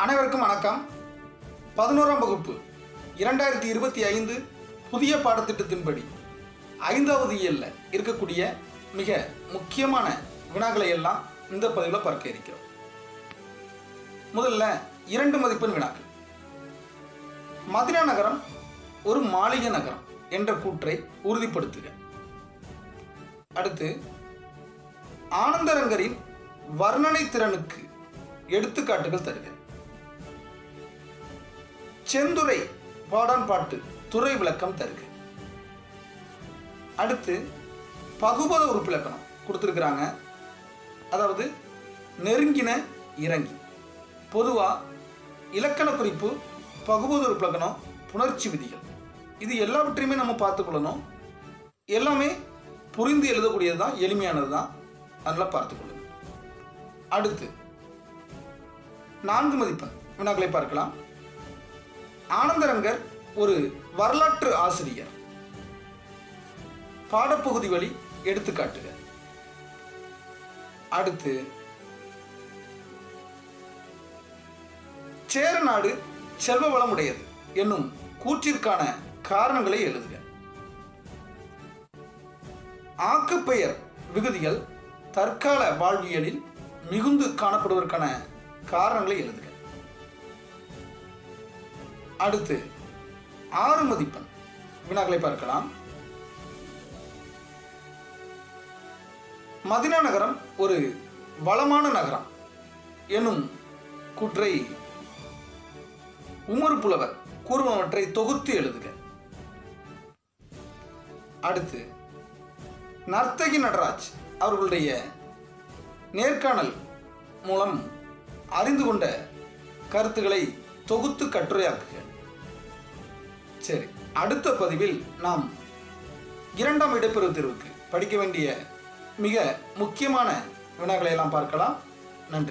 அனைவருக்கும் வணக்கம். பதினோராம் வகுப்பு இரண்டாயிரத்தி இருபத்தி ஐந்து புதிய பாடத்திட்டத்தின்படி ஐந்தாவது இயல்ல இருக்கக்கூடிய மிக முக்கியமான வினாக்களை எல்லாம் இந்த பதிவில் பார்க்க இருக்கிறோம். முதல்ல இரண்டு மதிப்பெண் வினாக்கள். மதுரா நகரம் ஒரு மாளிகை நகரம் என்ற கூற்றை உறுதிப்படுத்துக. அடுத்து ஆனந்தரங்கரின் வர்ணனை திறனுக்கு எடுத்துக்காட்டுகள் தருக செந்துரை பாடான் பாட்டு துறை விளக்கம் தருக அடுத்து பகுபத உறுப்பிலக்கணம் கொடுத்துருக்குறாங்க. அதாவது நெருங்கின இறங்கி. பொதுவாக இலக்கண குறிப்பு பகுபத உறுப்பிலக்கணம் புணர்ச்சி விதிகள். இது எல்லாவற்றையுமே நம்ம பார்த்துக்கொள்ளணும் எல்லாமே புரிந்து எழுதக்கூடியது தான் எளிமையானது தான். அதெல்லாம் பார்த்துக்கொள்ளுங்க அடுத்து நான்கு மதிப்பெண் வினாக்களை பார்க்கலாம். ஆனந்தரங்கர் ஒரு வரலாற்று ஆசிரியர். பாடப்பகுதி வழி எடுத்துக்காட்டுக அடுத்து சேரநாடு செல்வ வளமுடையது என்னும் கூற்றிற்கான காரணங்களை எழுதுக. ஆக்குப்பெயர் விகுதிகள் தற்கால வாழ்வியலில் மிகுந்து காணப்படுவதற்கான காரணங்களை எழுதுக. அடுத்து ஆறு மதிப்பெண் வினாக்களை பார்க்கலாம். மதினா நகரம் ஒரு வளமான நகரம் எனும் கூற்றை உமர் புலவர் கூறுவனவற்றை தொகுத்து எழுதுக. அடுத்து நர்த்தகி நடராஜ் அவர்களுடைய நேர்காணல் மூலம் அறிந்து கொண்ட கருத்துக்களை தொகுத்து கட்டுரையாக்குக சரி அடுத்த பதிவில் நாம் இரண்டாம் இடைப்பெறும் தேர்வுக்கு படிக்க வேண்டிய மிக முக்கியமான வினாக்களை எல்லாம் பார்க்கலாம். நன்றி.